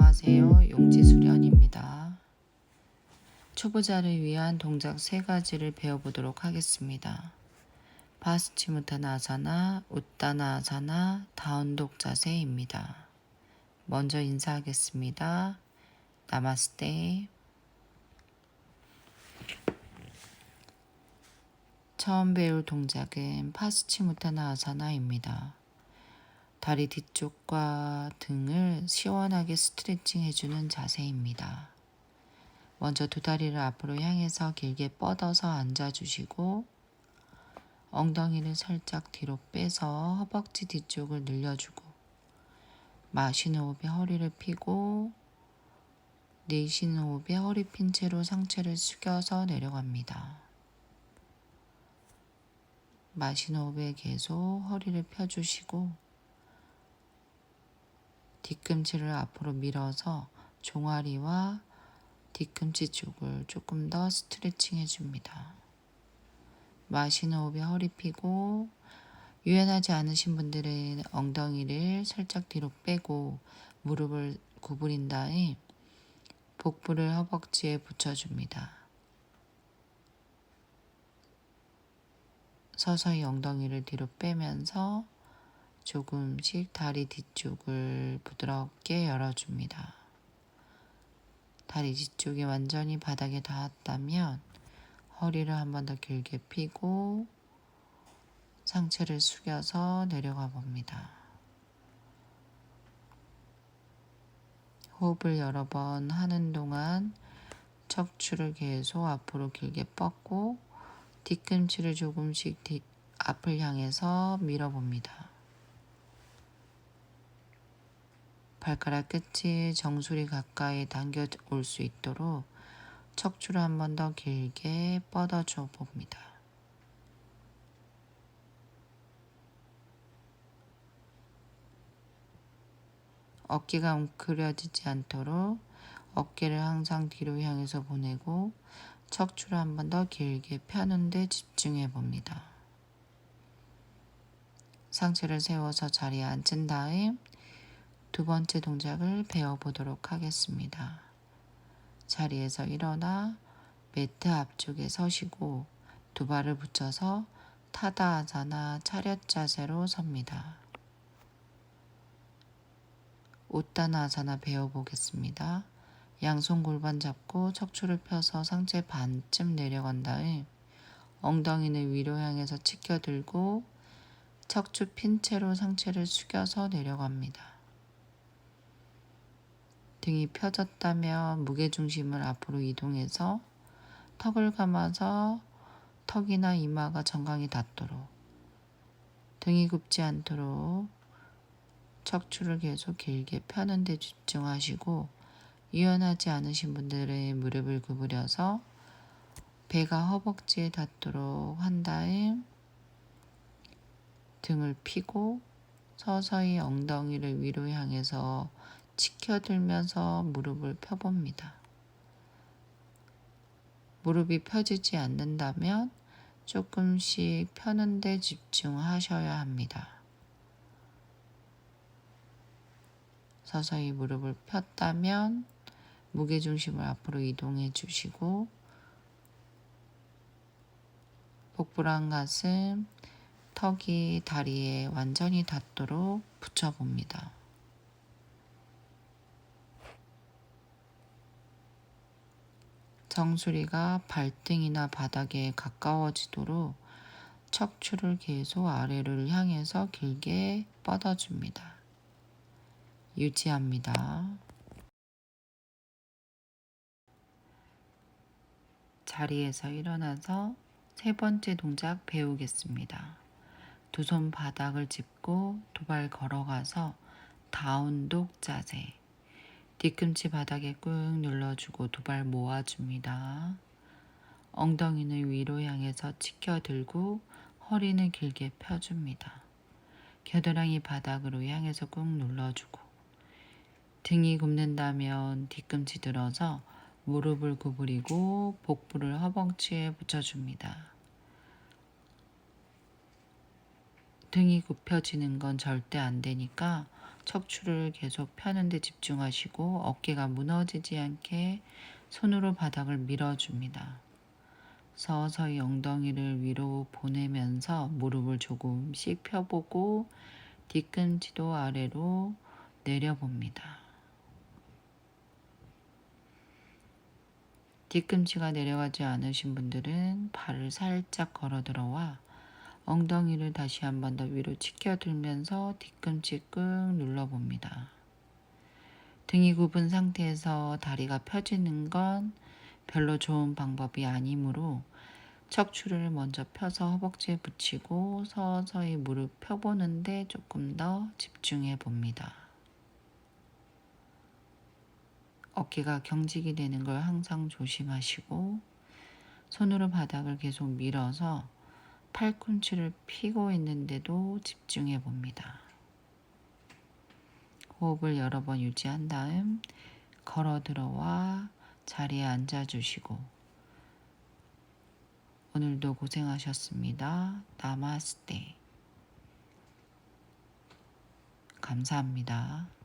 안녕하세요. 용지 수련입니다. 초보자를 위한 동작 세 가지를 배워보도록 하겠습니다. 바스치무타나 아사나, 우따나아사나, 다운독 자세입니다. 먼저 인사하겠습니다. 나마스테. 처음 배울 동작은 파스치무타나 아사나입니다. 다리 뒤쪽과 등을 시원하게 스트레칭 해주는 자세입니다. 먼저 두 다리를 앞으로 향해서 길게 뻗어서 앉아주시고 엉덩이를 살짝 뒤로 빼서 허벅지 뒤쪽을 늘려주고 마시는 호흡에 허리를 펴고 내쉬는 호흡에 허리 핀 채로 상체를 숙여서 내려갑니다. 마시는 호흡에 계속 허리를 펴주시고 뒤꿈치를 앞으로 밀어서 종아리와 뒤꿈치 쪽을 조금 더 스트레칭 해줍니다. 마시는 호흡에 허리 펴고 유연하지 않으신 분들은 엉덩이를 살짝 뒤로 빼고 무릎을 구부린 다음 복부를 허벅지에 붙여줍니다. 서서히 엉덩이를 뒤로 빼면서 조금씩 다리 뒤쪽을 부드럽게 열어줍니다. 다리 뒤쪽이 완전히 바닥에 닿았다면 허리를 한 번 더 길게 펴고 상체를 숙여서 내려가 봅니다. 호흡을 여러 번 하는 동안 척추를 계속 앞으로 길게 뻗고 뒤꿈치를 조금씩 뒤, 앞을 향해서 밀어봅니다. 발가락 끝이 정수리 가까이 당겨 올 수 있도록 척추를 한 번 더 길게 뻗어줘 봅니다. 어깨가 웅크려지지 않도록 어깨를 항상 뒤로 향해서 보내고 척추를 한 번 더 길게 펴는 데 집중해 봅니다. 상체를 세워서 자리에 앉은 다음 두 번째 동작을 배워보도록 하겠습니다. 자리에서 일어나 매트 앞쪽에 서시고 두 발을 붙여서 타다아사나 차렷 자세로 섭니다. 웃다나아사나 배워보겠습니다. 양손 골반 잡고 척추를 펴서 상체 반쯤 내려간 다음 엉덩이는 위로 향해서 치켜들고 척추 핀 채로 상체를 숙여서 내려갑니다. 등이 펴졌다면 무게중심을 앞으로 이동해서 턱을 감아서 턱이나 이마가 정강이 닿도록 등이 굽지 않도록 척추를 계속 길게 펴는 데 집중하시고 유연하지 않으신 분들은 무릎을 구부려서 배가 허벅지에 닿도록 한 다음 등을 피고 서서히 엉덩이를 위로 향해서 치켜들면서 무릎을 펴봅니다. 무릎이 펴지지 않는다면 조금씩 펴는데 집중하셔야 합니다. 서서히 무릎을 폈다면 무게중심을 앞으로 이동해 주시고 복부랑 가슴, 턱이 다리에 완전히 닿도록 붙여봅니다. 정수리가 발등이나 바닥에 가까워지도록 척추를 계속 아래를 향해서 길게 뻗어줍니다. 유지합니다. 자리에서 일어나서 세 번째 동작 배우겠습니다. 두 손 바닥을 짚고 두발 걸어가서 다운독 자세. 뒤꿈치 바닥에 꾹 눌러주고 두 발 모아줍니다. 엉덩이는 위로 향해서 치켜들고 허리는 길게 펴줍니다. 겨드랑이 바닥으로 향해서 꾹 눌러주고 등이 굽는다면 뒤꿈치 들어서 무릎을 구부리고 복부를 허벅지에 붙여줍니다. 등이 굽혀지는 건 절대 안 되니까 척추를 계속 펴는 데 집중하시고 어깨가 무너지지 않게 손으로 바닥을 밀어줍니다. 서서히 엉덩이를 위로 보내면서 무릎을 조금씩 펴보고 뒤꿈치도 아래로 내려봅니다. 뒤꿈치가 내려가지 않으신 분들은 발을 살짝 걸어 들어와 엉덩이를 다시 한 번 더 위로 치켜들면서 뒤꿈치 꾹 눌러봅니다. 등이 굽은 상태에서 다리가 펴지는 건 별로 좋은 방법이 아니므로 척추를 먼저 펴서 허벅지에 붙이고 서서히 무릎 펴보는데 조금 더 집중해 봅니다. 어깨가 경직이 되는 걸 항상 조심하시고 손으로 바닥을 계속 밀어서 팔꿈치를 피고 있는데도 집중해 봅니다. 호흡을 여러 번 유지한 다음 걸어 들어와 자리에 앉아 주시고 오늘도 고생하셨습니다. 나마스테. 감사합니다.